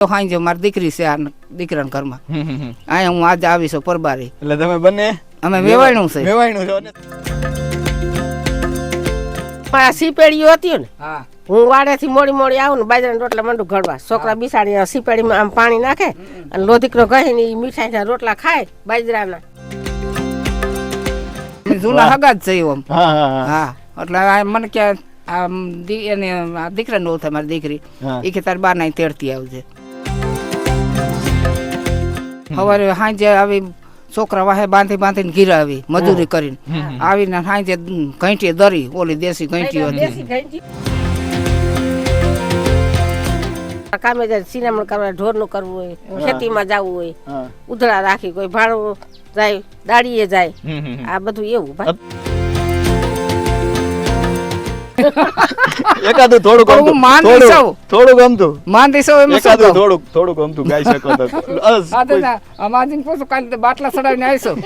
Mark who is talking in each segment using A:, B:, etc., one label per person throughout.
A: તો હાંજે મારી દીકરી છે આ દીકરાના ઘરમાં. અહીંયા હું આજે આવી છું પરબારી.
B: એટલે તમે બંને
A: અમે વેવાયણું છે.
B: વેવાયણું છો ને?
C: મારા સીપેડીઓ હતી ને
A: હા.
C: હું વાડેથી મોડી મોડી આવું ને બાજરાના રોટલા મંડું ઘડવા. છોકરા બિસાડી સીપેડીમાં આમ પાણી નાખે અને લોધીકરો કહીને ઈ મીઠાઈના રોટલા ખાય બાજરાના.
A: જૂના હગા જ છે આમ
B: હા
A: એટલે આ મને કે આમ દી- એને આ દીકરાને બહુ થાય મારી દીકરી. એ કે તારી બા નાઈ તેડતી આવજે. સવારે સાંજે આવી છોકરા વાહે બાંધી બાંધીને ઘીરા આવી મજૂરી કરીને. આવીને સાંજે ઘંટી દરી ઓલી દેશી ઘંટી હતી.
C: કામે જાય સિનેમણ કરવા ઢોરનું કરવું હોય ખેતીમાં જવું હોય
B: ઉધળા
C: ઉધડા રાખી કોઈ ભાડું જાય દાડીએ જાય. આ બધું એવું ભાઈ.
B: એકાદું થોડું
A: હું
B: ગમતું.
A: માંદી
B: થોડું થોડું ગમતું.
A: માન સૌ એમ
B: એકાદું
A: કહું?
B: થોડું ગમતું. ગાઈ શકો તો.
A: અમાજીને કાલે બાટલા સડાવીને આવીશું.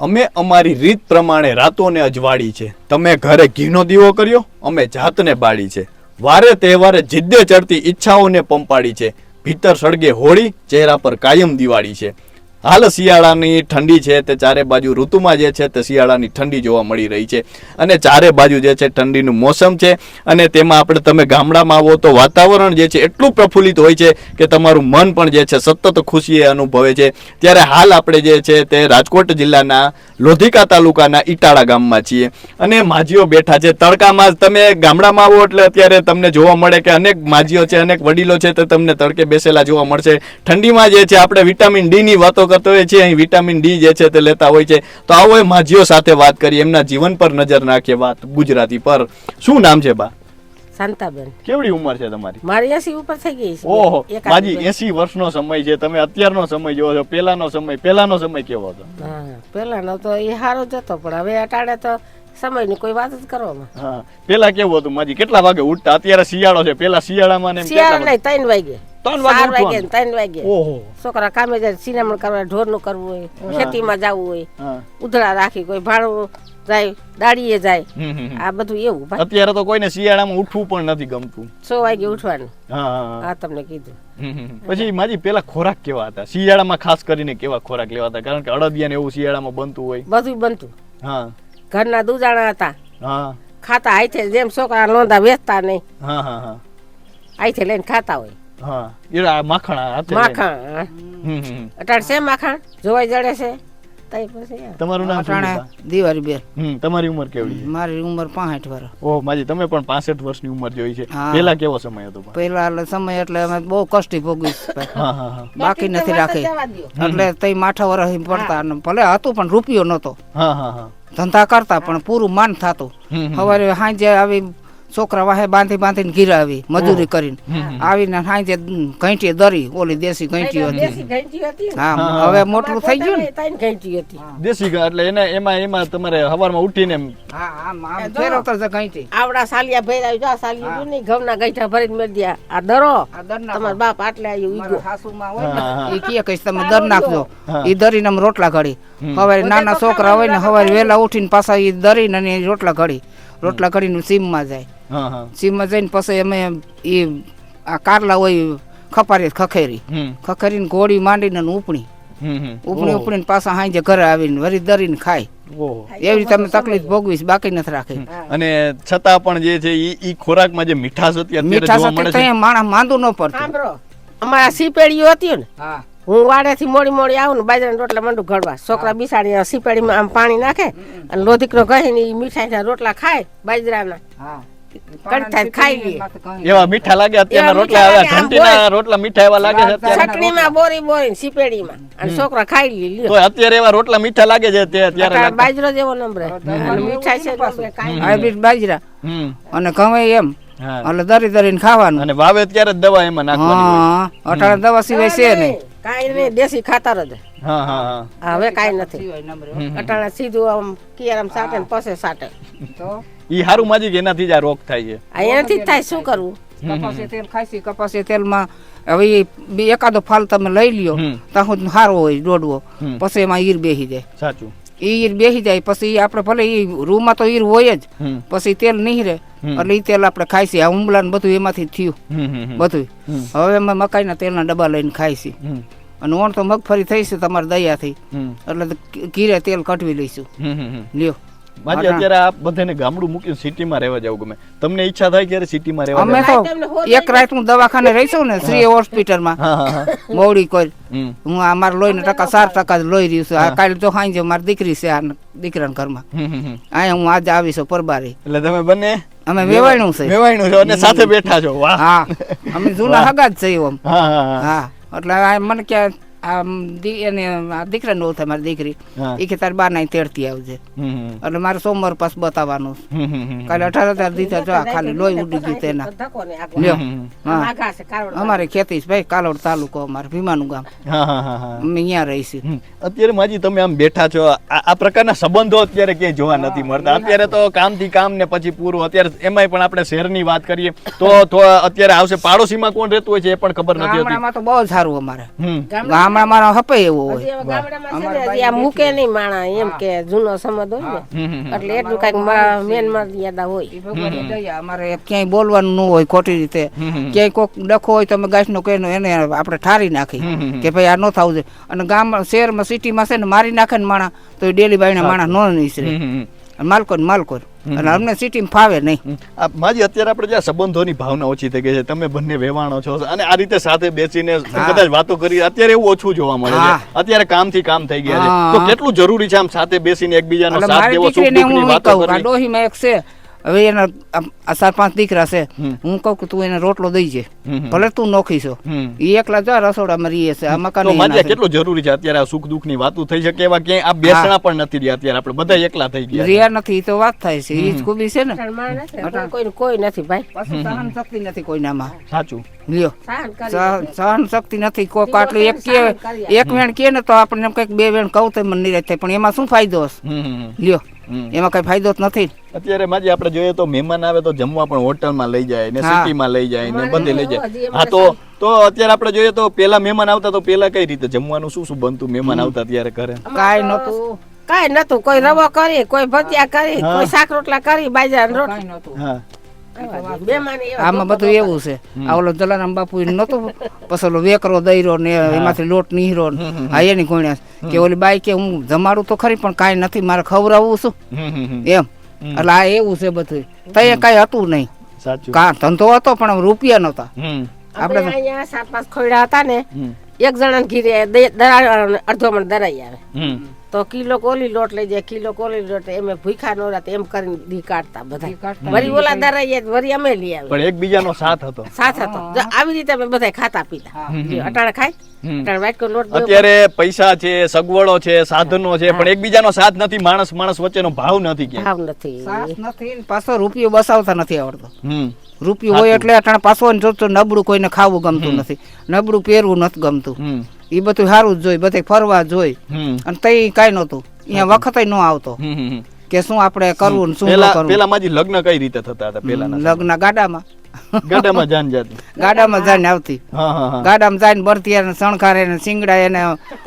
B: અમે અમારી રીત પ્રમાણે રાતોને અજવાળી છે. તમે ઘરે ઘીનો દીવો કર્યો અમે જાતને બાળી છે. વારે તહેવારે જિદ્દે ચડતી ઈચ્છાઓને પંપાડી છે. ભીતર સળગે હોળી ચહેરા પર કાયમ દિવાળી છે. હાલ શિયાળાની ઠંડી છે તે ચારે બાજુ ઋતુમાં જે છે તે શિયાળાની ઠંડી જોવા મળી રહી છે. અને ચારે બાજુ જે છે ઠંડીનું મોસમ છે અને તેમાં આપણે તમે ગામડામાં આવો તો વાતાવરણ જે છે એટલું પ્રફુલ્લિત હોય છે કે તમારું મન પણ જે છે સતત ખુશીએ અનુભવે છે. ત્યારે હાલ આપણે જે છે તે રાજકોટ જિલ્લાના લોધિકા તાલુકાના ઈટાળા ગામમાં છીએ. અને માજીઓ બેઠા છે. તડકામાં તમે ગામડામાં આવો એટલે અત્યારે તમને જોવા મળે કે અનેક માજીઓ છે, અનેક વડીલો છે તે તમને તડકે બેસેલા જોવા મળશે. ઠંડીમાં જે છે આપણે વિટામિન ડી ની વાતો કરતો હોય છે અહીં વિટામિન ડી જે છે તે લેતા હોય છે. તો આવો એ માજીઓ સાથે વાત કરીએ એમના જીવન પર નજર નાખીએ વાત ગુજરાતી પર. શું નામ છે બા?
C: શાંતાબેન.
B: કેવડી ઉંમર છે તમારી?
C: મારી એસી ઉપર થઈ ગઈ છે.
B: ઓહો માજી એસી વર્ષનો સમય છે તમે અત્યારનો સમય જોવો છો પેલાનો સમય પેલાનો સમય કેવો હતો?
C: હા પેલાનો તો એ સારો જ હતો પણ હવે અટાડે તો સમયની કોઈ વાત જ કરવામાં.
B: હા પેલા કેવું હતું માજી કેટલા વાગે ઉઠતા? અત્યારે શિયાળો છે પેલા શિયાળામાં ને
C: શિયાળો નહીં ત્રણ વાગે.
B: ત્રણ વાગે
C: ચાર વાગે
B: ઉઠવાનું?
C: ત્રણ વાગે.
B: ઓહો.
C: છોકરા કામે જાય સિનેમણ કરવા ઢોરનું કરવું હોય ખેતીમાં જવું હોય
B: હા.
C: ઉધડા રાખી કોઈ ભાડું જાય દાડીએ જાય.
B: હમ, હમ, હમ.
C: આ બધું એવું ભાઈ.
B: અત્યારે તો કોઈને શિયાળામાં ઉઠવું પણ નથી ગમતું.
C: સો વાગે ઉઠવાનું.
B: હા, હા, હા.
C: આ તમને કીધું.
B: હમ, હમ, હમ. પછી માજી પેલા ખોરાક કેવા હતા? શિયાળામાં ખાસ કરીને કેવા ખોરાક લેવા હતા? કારણ કે અડદિયા ને એવું શિયાળામાં બનતું હોય.
C: બધું બનતું.
B: હા.
C: ઘરના દુજાણા હતા.
B: હા.
C: ખાતા હાથે જેમ છોકરા નોંધા વેચતા નહીં.
B: હા હા હા.
C: હાથે લઈને ખાતા હોય.
B: હા. એ આ માખણ આ હાથે લઈને.
C: માખણ.
B: હમ.
C: અટાણ છે માખણ? જોવાઈ જડે છે. તઈ પછી
B: તમારું નામ શું છે?
A: બેન
B: હમ તમારી ઉંમર કેવડી છે?
A: મારી ઉંમર પાંસઠ વર્ષ
B: ઓહ માજી તમે પણ 65 વર્ષની ઉંમર જોઈ છે. પહેલા કેવો સમય હતો
A: પહેલા એટલે સમય એટલે અમે બહુ કષ્ટી ભોગવી
B: હા હા હા.
A: બાકી નથી રાખી. એટલે તઈ માઠા વર્ષ પડતા અને ભલે હતું પણ રૂપિયો નતો
B: હા હા હા.
A: ધંધા કરતા પણ પૂરું માન થતું. સવારે સાંજે આવી છોકરા વાહે બાંધી બાંધીને ઘીરા મજૂરી કરીને. આવીને સાંજે ઘંટી દરી ઓલી દેશી ઘંટી હતી. હા. હવે મોટું થઈ ગયું ને?
C: ઘંટી હતી.
B: દેશી એટલે એને એમાં એમાં તમારે હવારમાં ઉઠીને
A: હા આમ આમ ફેરવતા છે ઘંટી.
C: આવડા સાલિયા ભર્યા જો આ જો નહીં ઘઉંના ગઈઠા ભરીને મેળ દ્યા આ દરો.
A: આ
C: તમારા બાપ આટલે આવ્યું ઈ
A: સાસુમાં હોય
B: હા, હા.
A: ને એ કહે કે તમે દર નાખજો. એ દરીને આમ રોટલા ઘડી. હવે નાના છોકરા હોય ને હવે વેલા ઉઠીને પાછા એ દરીને રોટલા ઘડી. રોટલા કરીને સીમમાં જાય.
B: હા હા.
A: સીમમાં જઈને પછી અમે એ આ કારલા હોય ખપારી ખખેરી. ખખેરીને ઘોડી માંડીને ઉપણી. ઉપણી ઉપણીને પાછા હાંજે ઘરે આવીને વરી દરીને ખાય. એવી રીતે અમે તકલીફ ભોગવીશ બાકી નથી રાખી.
B: અને છતાં પણ જે છે એ ઈ ખોરાકમાં જે મીઠાશ હતી
A: મીઠાશ માણસ માંદું ન પડતું.
C: અમારા સીપેડીઓ હતી ને
A: હા.
C: હું વાડેથી મોડી મોડી આવું ને બાજરાના રોટલા મંડું ઘડવા. છોકરા બિસાડી સીપાડીમાં આમ પાણી નાખે અને લોધીકરો કહી ને મીઠાઈના રોટલા ખાય બાજરાના.
A: હા.
C: ખાઈ
B: એવા મીઠા લાગે અત્યારના રોટલા
C: મીઠા
B: આવ્યા ઘંટીના રોટલા મીઠા એવા લાગે છે અત્યારે.
C: ચટણીમાં બોરી બોરી સીપેડીમાં અને છોકરા ખાઈ લે
B: તો અત્યારે એવા રોટલા મીઠા લાગે છે તે અત્યારે
C: બાજરો જેવો નંબરે અને મીઠાઈ છે
A: હાઇબ્રિડ બાજરા. અને ઘઉં એમ.
B: હા.
A: એટલે દરી દરીને ખાવાનું.
B: અને વાવે ત્યારે જ દવા એમાં નાખવાની
A: હા અટાણે દવા સિવાય છે નહીં.
C: કાંઈ નહીં દેશી ખાતર જ.
B: હા હા હા.
C: હવે કાંઈ નથી. અટાણા સીધું આમ કિયારામ સાટે ને પસે સાટે.
A: તો?
B: ઈ હારું માજી કે એનાથી જ આ રોગ થાય છે.
C: આ એનાથી જ થાય શું કરવું?
A: કપાસી તેલ ખાસી કપાસી તેલમાં હવે એકાદો ફાલ તમે લઈ લ્યો. ત્યાં સારો હોય દોડવો. પછી એમાં ઈર બેસી જાય.
B: સાચું.
A: ઈ બેસી જાય. પછી આપણે ભલે ઈ રૂમમાં તો ઈર હોય જ પછી તેલ નીહરે
B: રે
A: એટલે ઈ તેલ આપણે ખાઈ છીએ. આ ઉંબલા ને બધું એમાંથી થયું. બધું. હવે અમે મકાઈના તેલના ડબ્બા લઈને ખાઈ છીએ. અને ઓણ તો મગફળી થઈ છે તમારી દયાથી. એટલે ઘીરે તેલ કટવી લઈશું. લ્યો.
B: માજી અત્યારે આ બધાને ગામડું મૂકીને સિટીમાં રહેવા જવું ગમે. તમને ઈચ્છા થાય ત્યારે સિટીમાં રહેવા
A: અમે તો એક રાત હું દવાખાને રહીશું ને શ્રી હોસ્પિટલમાં. મોડી કોઈ. હું આ મારા લોહીના ટકા સાત ટકા લોહી રહ્યું છું. આ કાલે જો ખાઈ મારી દીકરી છે આ દીકરાના ઘરમાં. અહીંયા હું આજે આવીશું પરબારી.
B: એટલે તમે બંને
A: અમે વેવાયણું છે.
B: વેવાયણું છો અને સાથે બેઠા છો. વાહ.
A: હા. અમે જૂના હગા જ છે આમ
B: હા હા હા.
A: હા. એટલે મને ક્યાં આમ દી- એને આ દીકરાને થાય મારી દીકરી. એ કે તારી બા નાઈ તેડતી આવજે એટલે મારે સોમવાર પાસ બતાવવાનું. કાલે અઢાર હજાર દીધા જો ખાલી લોહી ઉડી ગયું તેના.
C: ને
A: અમારે ખેતી છે ભાઈ કાલોડ તાલુકો અમારે ભીમાનું ગામ.
B: હા હા હા હા.
A: અમે અહીંયા રહીશું.
B: અત્યારે માજી તમે આમ બેઠા છો આ પ્રકારના સંબંધો અત્યારે ક્યાંય જોવા નથી મળતા. અત્યારે તો કામથી કામ ને પછી પૂરું. અત્યારે એમાંય પણ આપણે શહેરની વાત કરીએ તો અત્યારે આવશે પાડોશીમાં કોણ રહેતું હોય છે એ પણ ખબર નથી
A: તો બહુ સારું અમારે.
B: હમ
A: ગામડામાં હપે એવું હોય.
C: ગામડામાં મૂકે નહીં માણા એમ કે જૂનો સમજ હોય ને. એટલે એટલું કંઈક મેન મર્યાદા હોય.
A: અમારે ક્યાંય બોલવાનું ન હોય ખોટી રીતે. ક્યાંય કોક ડખો હોય તો અમે ગાયનો કહીને એને આપણે ઠારી નાખી. કે ભાઈ આ ન થવું જોઈએ. અને ગામ શહેરમાં સિટીમાં છે ને મારી નાખે ને માણા તો એ ડેલી બાઈના માણા ન નીસરે. માલકો માલકો અને અમને સિટીમાં ફાવે નહીં.
B: આ માજી અત્યારે આપણે જ્યાં સંબંધોની ભાવના ઓછી થઈ ગઈ છે તમે બંને વેવાણો છો. અને આ રીતે સાથે બેસીને કદાચ વાતો કરી અત્યારે એવું ઓછું જોવા મળે છે.
A: અત્યારે
B: અત્યારે કામથી કામ થઈ ગયા છે. તો કેટલું જરૂરી છે આમ સાથે બેસીને એકબીજાનો સાથ દેવો સુખ દુઃખની વાતો કરવી?
A: ડોહીમાં એક છે. હવે એના આ ચાર પાંચ દીકરા છે. હું કહું કે તું એને રોટલો દઈ
B: હમ.
A: ભલે તું નોખી છો. એ એકલા જો રસોડામાં રહીએ છે. આ મકાન
B: માજી. કેટલું જરૂરી છે? અત્યારે આ સુખ દુઃખની વાતો થઈ શકે એવા ક્યાંય? આ બેસણા પણ નથી રહ્યા અત્યારે આપણે. બધા એકલા થઈ ગયા
A: રહ્યા નથી તો વાત થાય છે. એ જ ખૂબી છે ને.
C: કોઈ- કોઈ નથી ભાઈ.
A: પાછું સહન શક્તિ નથી કોઈનામાં.
B: સાચું.
A: લ્યો.
C: સહન કરી
A: શક્તિ નથી. કોક આટલું એક કે એક વેણ કે ને તો આપણને કંઈક બે વેણ કહું તો મને નિરાશ થાય. પણ એમાં શું ફાયદો હશે? લ્યો. એમાં કઈ ફાયદો જ નથી.
B: અત્યારે માજી આપણે જોઈએ તો મહેમાન આવે તો જમવા પણ હોટલમાં લઈ જાય ને. સિટીમાં લઈ જાય ને બધે લઈ જાય. હા તો તો અત્યારે આપણે જોઈએ તો પેલા મહેમાન આવતા તો પેલા કઈ રીતે? જમવાનું શું શું બનતું મહેમાન આવતા ત્યારે ઘરે?
A: કાઈ નતું
C: કાઈ નતું કોઈ રવો કરી કોઈ ભજીયા કરી કોઈ શાક રોટલા કરી બાજરાના રોટલા.
B: હા.
A: આમાં બધું એવું છે. આ ઓલો જલારામ બાપુ નતું પછી ઓલો વેકરો દઈરો ને એમાંથી લોટ નીહરો ને હા એની ગોણ્યા. કે ઓલી બાઈ કે હું જમાડું તો ખરી પણ કાંઈ નથી મારે ખવડાવવું
B: હમ.
A: એમ. એટલે આ એવું છે બધું. તય કાંઈ હતું નહીં. કા ધંધો હતો પણ રૂપિયા નહોતા.
C: આપણે અહીંયા સાત પાંચ ખોયડા હતા ને એક જણા ઘીરે અડધો મણ દરાઈ આવે. તો કિલો કોલી લોટ લઈ જાય કિલો કોલી લોટ એમ ભૂખા નો રાતે એમ કરીને દી કાઢતા બધા. વરી ઓલા દરાઈએ વરી અમે લઈ આવે
B: પણ એકબીજાનો સાથ હતો.
C: સાથ હતો. જો આવી રીતે અમે બધા ખાતા પીતા અટાણે ખાય લોટ
B: અત્યારે પૈસા છે સગવડો છે સાધનો છે પણ એકબીજાનો સાથ નથી માણસ માણસ વચ્ચેનો ભાવ નથી કે
C: ભાવ નથી.
A: સાથ નથી ને પાછો રૂપિયો બસાવતા નથી આવડતો. રૂપિયો હોય એટલે અટાણે પાછો જોતો નબળું કોઈને ખાવું ગમતું નથી. નબળું પહેરવું નથી ગમતું. એ બધું સારું જ જોઈ બધે ફરવા જોઈ. અને તઈ કઈ નહોતું. અહીંયા વખત ન આવતો. કે શું આપણે કરવું શું
B: પેલા પેલા માજી લગ્ન કઈ રીતે થતા હતા પેલા
A: લગ્ન ગાડામાં.
B: ગાડામાં જાન જાતી.
A: ગાડામાં જાન આવતી.
B: હા હા હા.
A: ગાડામાં જાન બરતિયા અને શણખારે ને સિંગડા એને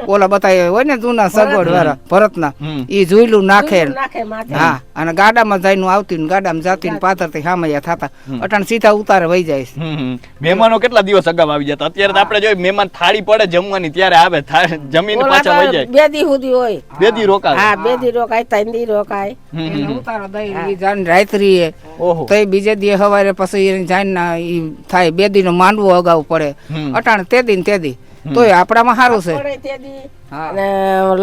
A: ઓલા બતાય હોય ને જૂના સગવડ વાળા ભરતના. એ જોઈલું નાખે ને.
C: નાખે માથે.
A: હા અને ગાડામાં જઈને આવતી ને ગાડામાં જાતી ને પાથરતી હામૈયા થતા. અટાણ સીધા ઉતારે વહી જાય.
B: મહેમાનો કેટલા દિવસ અગાઉ આવી જતા? અત્યારે તો આપણે જોઈએ મહેમાન થાળી પડે જમવાની ત્યારે આવે. જમીન પાછા વહી જાય.
C: બે દી સુધી હોય.
B: બે દી રોકાય.
C: હા બે દી રોકાય ત્રણ દી રોકાય.
A: ઉતારો દઈ જાન જાને એ તો બીજે દી હવારે પછી જાય જાઈને ના થાય બે દિન માંડવો અગાઉ પડે. અટાણ તે દિન તે દી. તોય આપણામાં સારું છે.
C: પડે તે દી
A: હા.
C: અને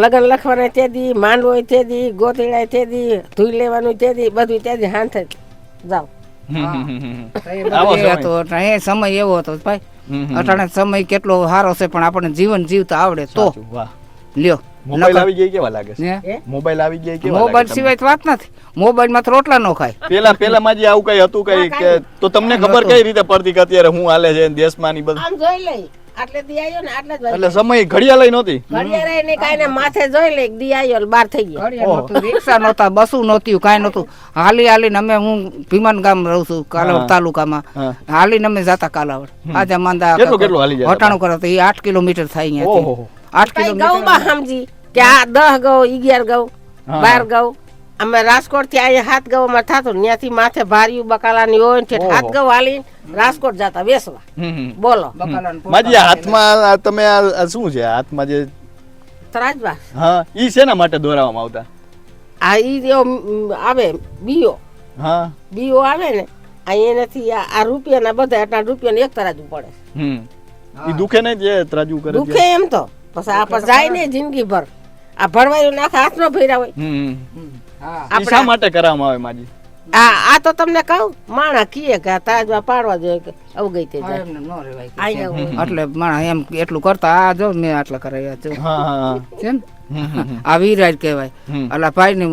C: લગન લખવાના તે દી માંડવો તે દી ગોતીડા તે દી ધોઈ લેવાનું તે દી બધું તે દી હાથ.
A: તો એ
B: સમય.
A: એવો હતો ભાઈ. અટાણે સમય કેટલો સારો છે પણ આપણને જીવન જીવતા આવડે તો. લ્યો.
B: મોબાઈલ આવી ગયા કેવા લાગે છે?
A: ને?
B: મોબાઈલ આવી ગયા કેવા
A: મોબાઈલ? સિવાય તો વાત નથી. મોબાઈલમાં તો રોટલા નો ખાય.
B: પેલા પેલા માં જે આવું કઈ હતું કઈ કે તો તમને ખબર કઈ રીતે પડતી કે અત્યારે હું હાલે છે દેશમાં ની બધું?
C: આમ જોઈ લઈ. આટલે દી ને આટલે જ
B: એટલે સમય ઘડિયાળ નહોતી?
C: ઘડિયાળે ને કાઈ ને માથે જોઈ લે દી આવ્યો ને બાર થઈ ગયો.
A: નહોતું, રિક્ષા નહોતા બસું નહોતી કાઈ નહોતું. હાલી હાલીને અમે હું ભીમન ગામ રહું છું કાલાવડ. તાલુકામાં.
B: હાલી
A: ને અમે જાતા કાલાવડ. આજે માંદા
B: કેટલું કેટલું હાલી જાય
A: હટાણું કરો તો એ આઠ કિલોમીટર થાય
B: અહીંયા
A: અહીંયાથી આઠ કિલોમીટર.
C: ગૌ માં સમજી કે આ દહ ગૌ અગિયાર ગૌ બાર ગૌ. અમે રાજકોટથી અહીંયા હાથ ગૌમાં થતું ત્યાંથી માથે ભાર્યું બકાલાની હોય ને હાથ
B: ગાઉ
C: ગૌ હાલી રાજકોટ જતા વેસવા.
B: હમ.
C: બોલો.
B: માજી હાથમાં તમે આ શું છે? હાથમાં જે
C: ત્રાજવા
B: હા ઈ શેના માટે દોરાવવામાં આવતા?
C: આ ઈ જો મ, આવે બીઓ
B: હા.
C: બીઓ આવે ને આ એનાથી આ રૂપિયાના બધા એટલા રૂપિયાને એક તરાજુ પડે.
B: હમ. ઈ દુખે ને જે ત્રાજુ કરે
C: દુખે એમ તો. પછી આપણે પછી જાય ને જિંદગી ભર આ ભરવાયું નાખ હાથ ભેરા હોય.
B: હમ
A: હા.
B: ઈ શા માટે કરવામાં આવે માજી?
C: આ આ તો તમને કહું માણા કીએ કે આ તાજવા પાડવા જોઈએ કે અવગઈ તે.
A: એટલે માણસ એમ એટલું કરતા આ જો મેં આટલા કરાયા છે
B: હા હા હા.
A: છે ને?
B: હમ, હમ, હમ.
A: આ વિરાજ કહેવાય.
B: એટલે
A: અલા ભાઈ ને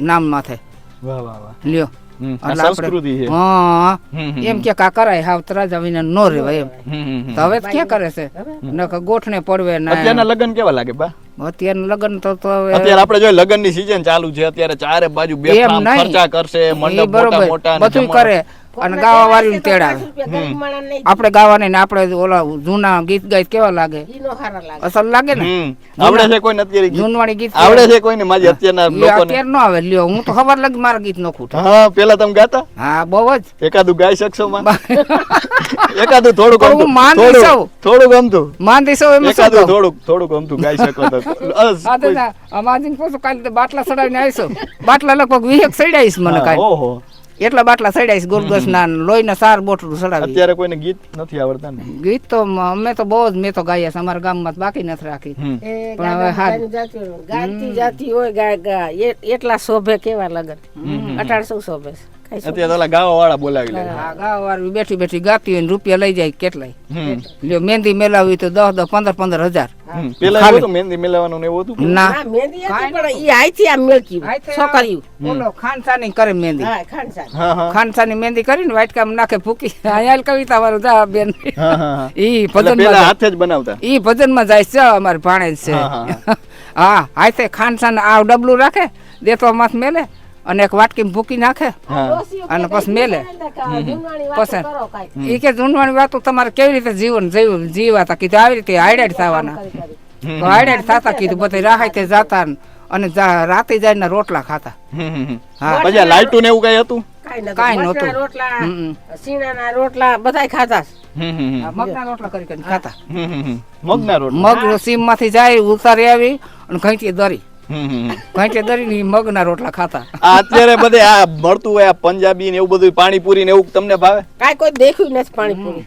A: નામ માથે.
B: વાહ વાહ વાહ.
A: લ્યો.
B: આ
A: એમ કે કા કરાય હાવ તરાજા વિના નો રેવાય એમ. હવે ક્યાં કરે છે? ગોઠને પડવે
B: અત્યારના
A: ને
B: લગ્ન કેવા લાગે બા?
A: અત્યારનું લગ્ન તો તો
B: અત્યારે આપણે જો લગ્નની સીઝન ચાલુ છે. અત્યારે ચારે બાજુ બે ખર્ચા કરશે મંડપ મોટા મોટા
A: બધું કરે. અને ગાવા વાળી તેડાવે. આપણે ગાવાને ને આપણે ઓલા જૂના ગીત ગાય કેવા લાગે? અસલ લાગે ને.
B: આવડે છે કોઈ ગીત?
A: જૂનવાણી ગીત
B: આવડે છે કોઈને? માજી અત્યારના
A: ઈ
B: લોકોને.
A: અત્યારે ન આવે. લ્યો હું તો ખબર લાગે મારા ગીત નો ખૂટ
B: હા પેલા તમે ગાતા?
A: હા બહુ જ.
B: એકાદું ગાઈ શકશો માં? એકાદું થોડું ગમતું. થોડું થોડું ગમતું.
A: માન સૌ એમ
B: એકાદું
A: થોડું
B: થોડુંક થોડું ગમતું ગાઈ શકો તો.
A: અમાજીન પૂછું કાલે બાટલા સડાવીને આવીશું. બાટલા લગભગ વીસેક સડાવીશ મને કાલે.
B: ઓહો.
A: એટલા બાટલા ચડાવીશ ગોરગસ ના લોહીના સાર બોટલું ચડાવી
B: અત્યારે કોઈને ગીત નથી આવડતા ને?
A: ગીત તો અમે તો બહુ જ મેં તો ગાયા છે અમારા ગામમાં બાકી નથી રાખી. પણ હવે હાલ.
C: ગાતી જાતી હોય ગા ગા એટલા શોભે કેવા લગન અઢારસો શોભે છે.
B: અત્યારે ઓલા ગાવા વાળા બોલાવી લે.
A: હા ગાવા વાળા બેઠી બેઠી ગાતી હોય ને રૂપિયા લઈ જાય કેટલાય. જો મહેંદી મેલાવી તો દસ દસ પંદર પંદર હજાર.
B: પેલા એવું હતું મહેંદી મેલાવાનું ને એવું હતું
A: ના.
C: મહેંદી પણ ઈ આઈથી આમ મેળકી છોકરીયું
A: ઓલો ખાનસાની કરે મહેંદી.
C: હા ખાનસાન.
A: ખાનસાની મહેંદી કરીને વાટકામાં નાખે ફૂકી. આયાલ કવિતા વાળું જા બેન.
B: હા હા હા.
A: ઈ ભજન
B: પેલા હાથે જ બનાવતા.
A: ઈ ભજનમાં જાય છે અમારે ભાણે જ છે
B: હા,
A: હા હાથે ખાનસાન આ ડબલું રાખે દેતો માથ મેલે અને એક વાટકી ભૂકી નાખે અને પછી મેલે. પછી.
C: એ કરો કાંઈ.
A: ઈ કે જૂનવાણી વાતો તમારે કેવી રીતે જીવન જીવ જીવાતા કીધું આવી રીતે હાઈડાઈટ થવાના તો થતા કીધું બધા રાહાતે જાતા ને અને રાતે જઈને રોટલા ખાતા. હા
B: પછી લાઈટું ને એવું કઈ હતું
C: કાંઈ
A: નહોતું.
C: રોટલા સીણાના રોટલા બધાય.
A: આ મગના રોટલા કરી કરીને ખાતા.
B: મગના રોટલા
A: મગ સીમમાંથી જાય ઉતારી આવી અને ઘંટી દરી. ઘંટી દરીની મગના રોટલા ખાતા.
B: આ અત્યારે બધે આ મળતું હોય આ પંજાબી ને એવું બધું પાણીપુરી ને એવું તમને ભાવે?
C: કાંઈ કોઈ દેખ્યું નથી પાણીપુરી.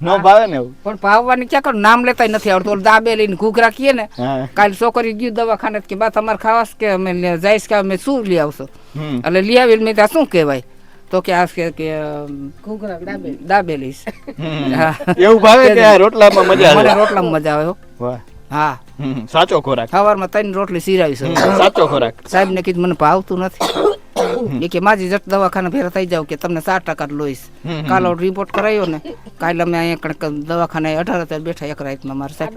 B: નો ભાવે ને એવું?
A: પણ ભાવવાની ક્યાં કરું? નામ લેતા નથી આવડતું. દાબેલી ને ઘૂઘરા કીએ ને કાલ છોકરી ગયું દવાખાને કે બા તમારે ખાવાસ કે અમે જઈશ કે અમે શું લઈ આવશો? એટલે લઈ આવીને મેં ત્યાં શું કહેવાય? તો કે આ કે કે
C: ઘૂઘરા દાબેલી.
B: એવું ભાવે કે રોટલામાં મજા આવે?
A: રોટલામાં મજા આવે હો.
B: સાચો ખોરાક.
A: સવારમાં ત્રણ રોટલી સિરાવી છે.
B: સાચો ખોરાક.
A: સાહેબ ને કીધું મને ભાવતું નથી. એ કે માજી જટ દવાખાને ભેરા થઈ જાવ કે તમને સાત ટકા
B: હમ.
A: કાલો રિપોર્ટ કરાયો ને કાલે અમે અહીંયા કણક દવાખાને અઢાર હજાર બેઠા એક રાતમાં મારા સાહેબ.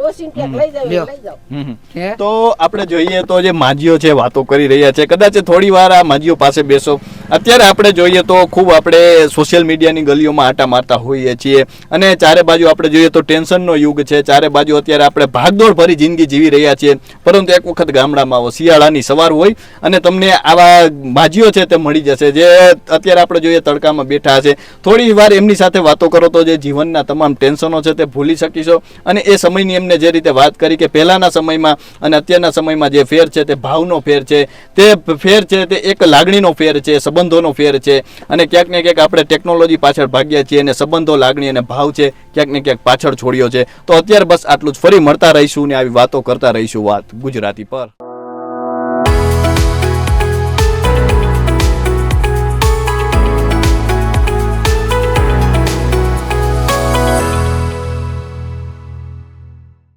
B: તો આપણે જોઈએ તો જે માજીઓ છે વાતો કરી રહ્યા છે. કદાચ થોડી વાર આ માજીઓ પાસે બેસો. અત્યારે આપણે જોઈએ તો ખૂબ આપણે સોશિયલ મીડિયાની ગલીઓમાં આટા મારતા હોઈએ છીએ. અને ચારે બાજુ આપણે જોઈએ તો ટેન્શનનો યુગ છે. ચારે બાજુ અત્યારે આપણે ભાગદોડ ભરી જિંદગી જીવી રહ્યા છીએ. પરંતુ એક વખત ગામડામાં આવો શિયાળાની સવાર હોય અને તમને આવા માજીઓ છે તે મળી જશે. જે અત્યારે આપણે જોઈએ તડકામાં બેઠા છે. થોડી વાર એમની સાથે વાતો કરો તો જે જીવનના તમામ ટેન્શનો છે તે ભૂલી શકીશો. અને એ સમયની એમને જે રીતે વાત કરી કે પહેલાંના સમયમાં અને અત્યારના સમયમાં જે ફેર છે તે ભાવનો ફેર છે. તે ફેર છે તે એક લાગણીનો ફેર છે, સંબંધોનો ફેર છે. અને ક્યાંક ને ક્યાંક આપણે ટેકનોલોજી પાછળ ભાગ્યા છીએ અને સંબંધો, લાગણી અને ભાવ છે ક્યાંક ને ક્યાંક પાછળ છોડ્યો છે. તો અત્યારે બસ આટલું જ. ફરી મળતા રહીશું ને આવી વાતો કરતા રહીશું વાત ગુજરાતી પર.